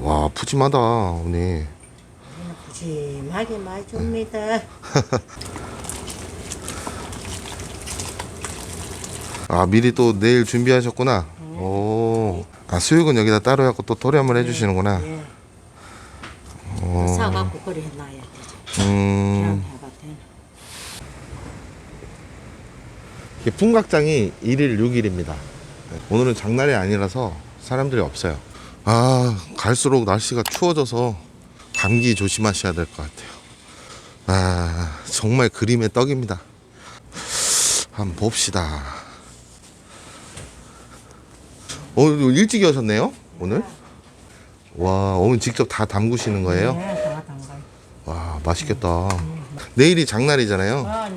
와 푸짐하다 어머니 푸짐하게 많이 줍니다. 아 미리 또 내일 준비하셨구나 오아 수육은 여기다 따로 해갖고 또 토렴을 해주시는구나 예. 어. 사갖고 그래 놔야 되지. 음 풍각장이 1일 6일입니다. 오늘은 장날이 아니라서 사람들이 없어요. 아, 갈수록 날씨가 추워져서 감기 조심하셔야 될 것 같아요. 아, 정말 그림의 떡입니다. 한번 봅시다. 어, 이거 일찍 오셨네요? 오늘? 와, 오늘 직접 다 담그시는 거예요? 네, 다 담가요. 와, 맛있겠다. 내일이 장날이잖아요. 아.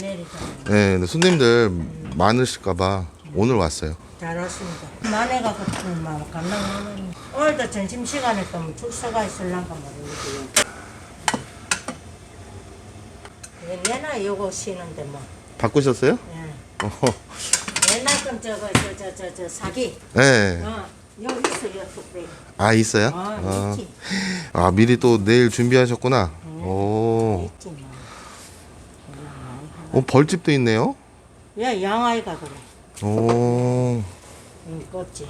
네, 손님들 많으실까봐 오늘 왔어요. 잘 왔습니다. 만회가 그만 간다면 오늘도 점심 시간에 또 출소가 있을란가 모르겠어요. 옛날 요거 쉬는데 뭐. 바꾸셨어요? 예. 어허. 옛날 건 저거 저저저저 사기. 네. 어, 여기 있어요, 뚝배기. 아, 있어요? 아, 아, 있지. 아, 미리 또 내일 준비하셨구나. 오. 있지 뭐. 어, 벌집도 있네요? 야, 양아이가 그래. 오. 응, 껍질.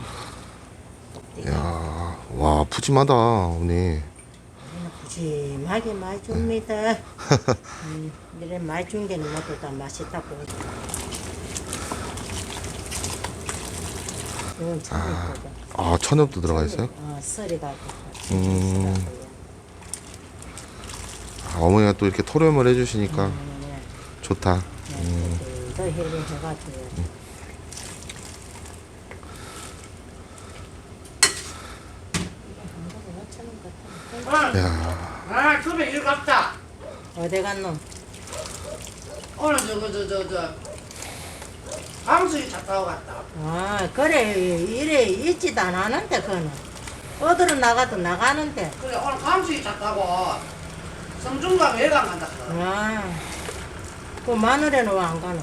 야, 와, 푸짐하다, 언니. 푸짐하게 많이 줍니다. 음, 이래 많이 준 게는 모두 다 맛있다고. 이건 천이거든. 아, 천엽도 들어가 있어요? 어, 썰이가. 음. 아, 어머니가 또 이렇게 토렴을 해주시니까 네, 좋다. 더 해를 해가지고. 야, 아, 그래 일 갔다. 어디 갔노? 오늘 저거 저저 저. 강수기 차 타고 갔다. 아, 그래. 이래 있지도 안 하는데, 그거는. 어디로 나가도 나가는데. 그래 오늘 차 타고 성중과 외곽 간다. 아, 그 마늘에는 왜 안 가노?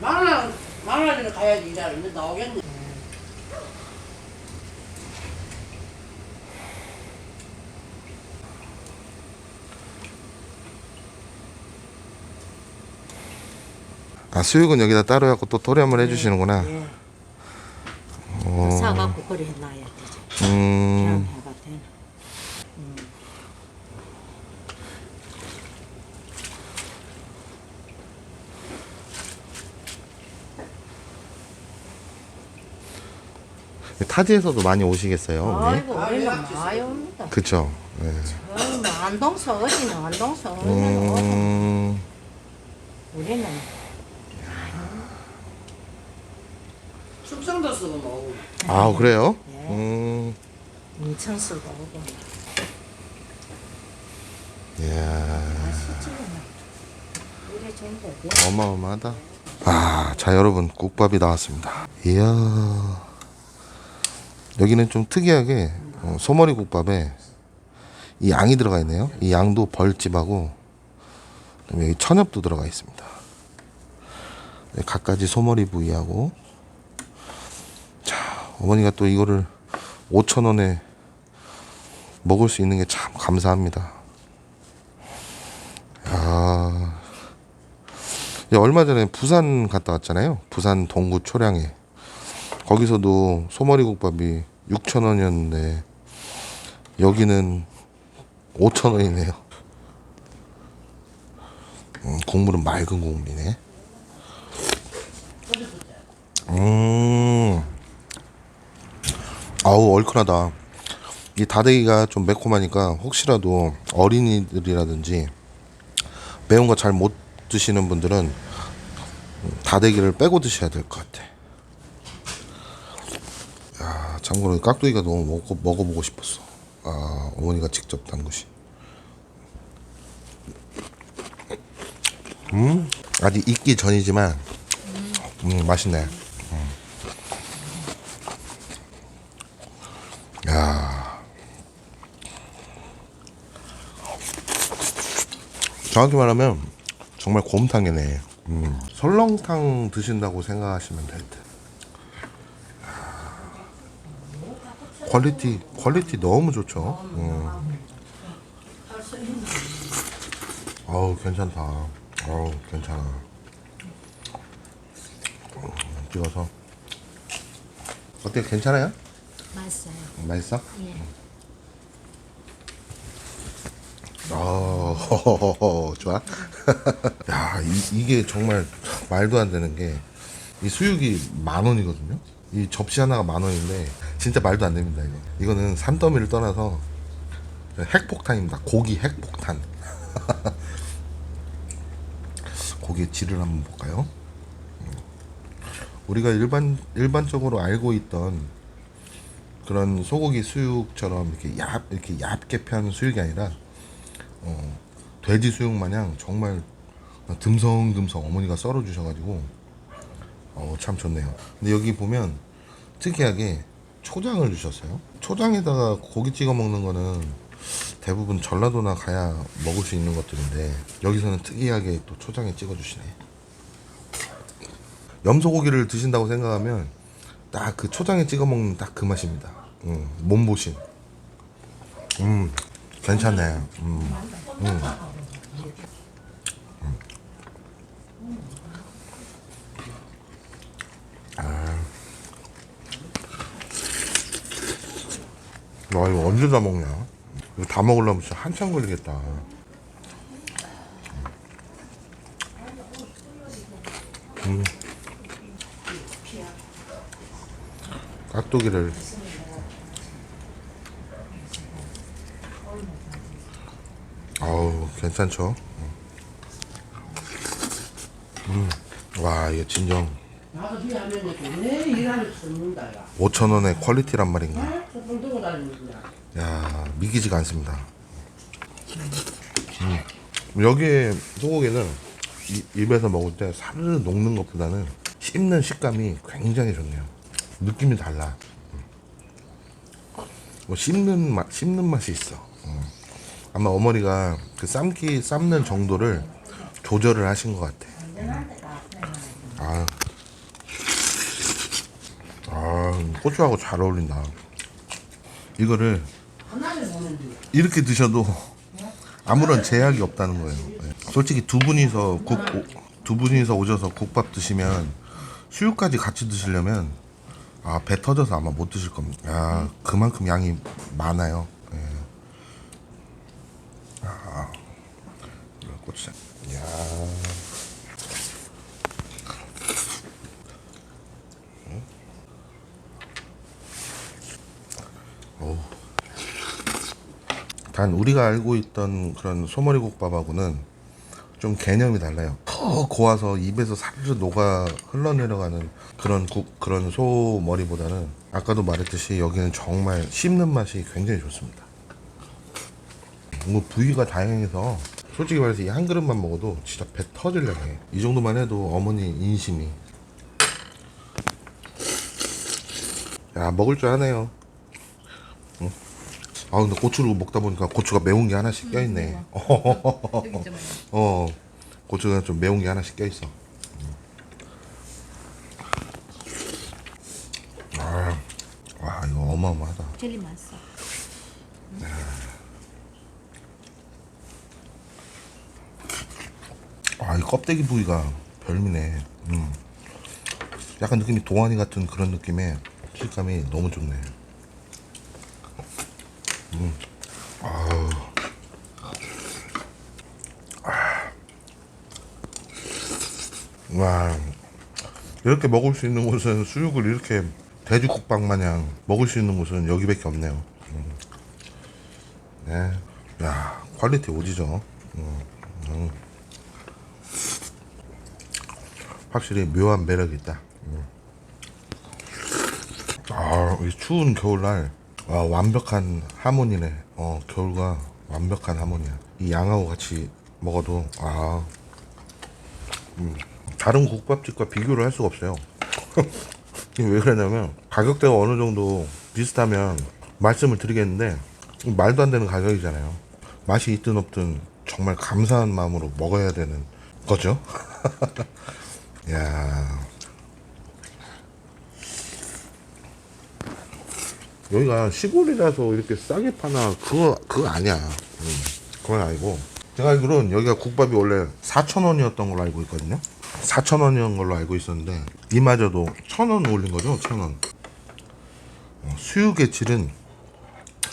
만원 만원이면 가야지 이제 나오겠네. 아, 수육은 여기다 따로 해갖고 또 토렴을 해주시는구나. 예. 어. 사갖고 그래 놔야 되지. 그냥 음, 해가 되나. 타지에서도 많이 오시겠어요? 아이고, 주세요. 많이 옵니다. 그쵸? 네. 안동서 어디는 안동서 어디는. 음, 우리는 쓰고 뭐. 아, 그래요? 예. 음, 인천서도 오고. 이래 좋은데? 어마어마하다. 아, 자 여러분 국밥이 나왔습니다. 이야. 여기는 좀 특이하게 어, 소머리 국밥에 이 양이 들어가 있네요. 이 양도 벌집하고 그다음에 여기 천엽도 들어가 있습니다. 네, 갖가지 소머리 부위하고 자 어머니가 또 이거를 5천 원에 먹을 수 있는 게 참 감사합니다. 야. 예, 얼마 전에 부산 갔다 왔잖아요. 부산 동구 초량에. 거기서도 소머리 국밥이 6천 원이었는데 여기는 5천 원이네요. 음, 국물은 맑은 국물이네. 아우 얼큰하다. 이 다대기가 좀 매콤하니까 혹시라도 어린이들이라든지 매운 거 잘 못 드시는 분들은 다대기를 빼고 드셔야 될 것 같아. 야, 참고로 이 깍두기가 너무 먹고, 먹어보고 싶었어. 아, 어머니가 직접 담그신. 음, 아직 익기 전이지만, 음, 맛있네. 정확히 말하면 정말 곰탕이네. 음, 설렁탕 드신다고 생각하시면 될 듯. 퀄리티 퀄리티 너무 좋죠. 음. 어우 괜찮다. 어우 괜찮아. 음, 찍어서 어때 괜찮아요? 맛있어요. 맛있어? 예. 어, 좋아. 야, 이, 이게 정말 말도 안 되는 게 이 수육이 만 원이거든요. 이 접시 하나가 만 원인데 진짜 말도 안 됩니다. 이거. 이거는 산더미를 떠나서 핵폭탄입니다. 고기 핵폭탄. 고기의 질을 한번 볼까요? 음. 우리가 일반 일반적으로 알고 있던 그런 소고기 수육처럼 이렇게 얇 이렇게 얇게 편 수육이 아니라 어, 돼지 수육 마냥 정말 듬성듬성 어머니가 썰어 주셔가지고 어, 참 좋네요. 근데 여기 보면 특이하게 초장을 주셨어요. 초장에다가 고기 찍어 먹는 거는 대부분 전라도나 가야 먹을 수 있는 것들인데 여기서는 특이하게 또 초장에 찍어 주시네. 염소고기를 드신다고 생각하면 딱 그 초장에 찍어 먹는 딱 그 맛입니다. 음, 몸보신. 음, 괜찮네. 음, 음. 와 이거 언제 다 먹냐? 이거 다 먹으려면 진짜 한참 걸리겠다. 음. 깍두기를 아우 괜찮죠? 음. 와 이게 진정 나도 비하면 이렇게 왜 일하는 쓰는다 야 5천 원의 퀄리티란 말인가? 손 들고 다니는 거야 야 믿기지가 않습니다. 음. 여기에 소고기는 이- 입에서 먹을 때 사르르 녹는 것보다는 씹는 식감이 굉장히 좋네요. 느낌이 달라. 음. 뭐 씹는 맛, 씹는 맛이 있어. 음. 아마 어머니가 그 삶기 삶는 정도를 조절을 하신 것 같아. 음. 아, 아 고추하고 잘 어울린다. 이거를 이렇게 드셔도 아무런 제약이 없다는 거예요. 예. 솔직히 두 분이서 국, 오- 두 분이서 오셔서 국밥 드시면 수육까지 같이 드시려면 아, 배 터져서 아마 못 드실 겁니다. 야, 그만큼 양이 많아요. 예. 아, 고추장. 야. 단 우리가 알고 있던 그런 소머리 국밥하고는 좀 개념이 달라요. 더 고와서 입에서 사르르 녹아 흘러내려가는 그런 국 그런 소머리보다는 아까도 말했듯이 여기는 정말 씹는 맛이 굉장히 좋습니다. 뭐 부위가 다양해서 솔직히 말해서 이 한 그릇만 먹어도 진짜 배 터질려고 해. 이 정도만 해도 어머니 인심이 야 먹을 줄 아네요. 아 근데 고추를 먹다 보니까 고추가 매운 게 하나씩 껴있네. 어 고추가 좀 매운 게 하나씩 껴있어. 아, 와 이거 어마어마하다. 젤리 맛있어. 아, 이 껍데기 부위가 별미네. 음. 약간 느낌이 동아리 같은 그런 느낌의 식감이 너무 좋네. 음. 아우. 아. 와. 이렇게 먹을 수 있는 곳은 수육을 이렇게 돼지국밥 마냥 먹을 수 있는 곳은 여기밖에 없네요. 음. 네. 야, 퀄리티 오지죠. 음. 음. 확실히 묘한 매력이 있다. 음. 아, 이 추운 겨울날 아, 완벽한 하모니네. 어, 겨울과 완벽한 하모니야. 이 양하고 같이 먹어도 아, 음, 다른 국밥집과 비교를 할 수가 없어요. 왜 그러냐면 가격대가 어느 정도 비슷하면 말씀을 드리겠는데 말도 안 되는 가격이잖아요. 맛이 있든 없든 정말 감사한 마음으로 먹어야 되는 거죠. 야. 여기가 시골이라서 이렇게 싸게 파나 그거 그거 아니야. 음, 그건 아니고 제가 알기로는 여기가 국밥이 원래 4천 원이었던 걸로 알고 있거든요. 4천 원이었던 걸로 알고 있었는데 이마저도 천원 올린 거죠, 천 원. 어, 수육의 질은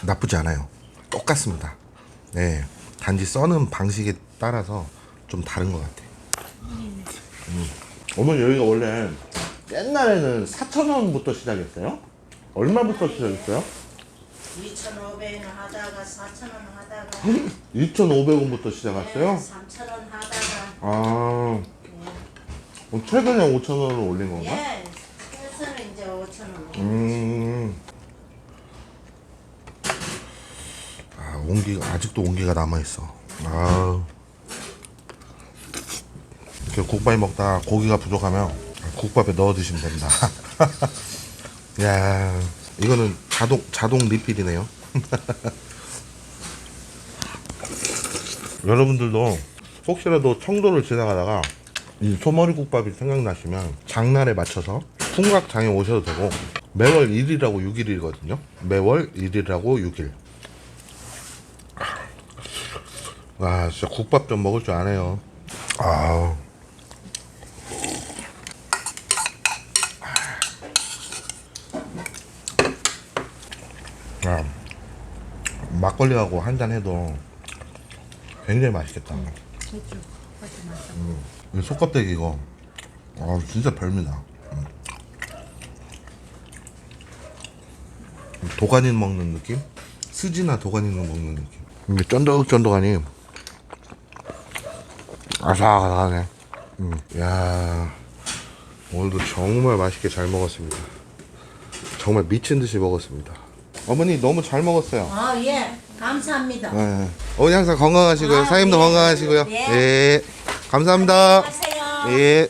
나쁘지 않아요. 똑같습니다. 네, 단지 써는 방식에 따라서 좀 다른 것 같아. 음. 어머니 여기가 원래 옛날에는 4천 원부터 시작했어요? 얼마부터 시작했어요? 2,500원 하다가 4,000원 하다가 2,500원부터 시작했어요? 3,000원 하다가 아, 그럼 최근에 5천 원을 올린 건가? 예, 그래서는 이제 5,000원. 음. 아, 온기가 아직도 온기가 남아 있어. 아. 이렇게 국밥이 먹다 고기가 부족하면 국밥에 넣어 드시면 됩니다. 야, 이거는 자동 자동 리필이네요. 여러분들도 혹시라도 청도를 지나가다가 이 소머리 국밥이 생각나시면 장날에 맞춰서 풍각장에 오셔도 되고 매월 1일하고 6일이거든요. 매월 1일하고 6일. 와 진짜 국밥 좀 먹을 줄 아네요. 아. 야, 막걸리하고 한 잔 해도 굉장히 맛있겠다. 음, 이 속껍데기 이거, 아 진짜 별미다. 음. 도가니 먹는 느낌? 스지나 도가니 먹는 느낌. 이게 쫀득쫀득하니 아삭아삭하네. 음, 야 오늘도 정말 맛있게 잘 먹었습니다. 정말 미친 듯이 먹었습니다. 어머니 너무 잘 먹었어요. 아, 예. 감사합니다. 네. 어머니 항상 건강하시고요. 아, 사장님도 예. 건강하시고요. 예. 예. 감사합니다. 하세요. 예.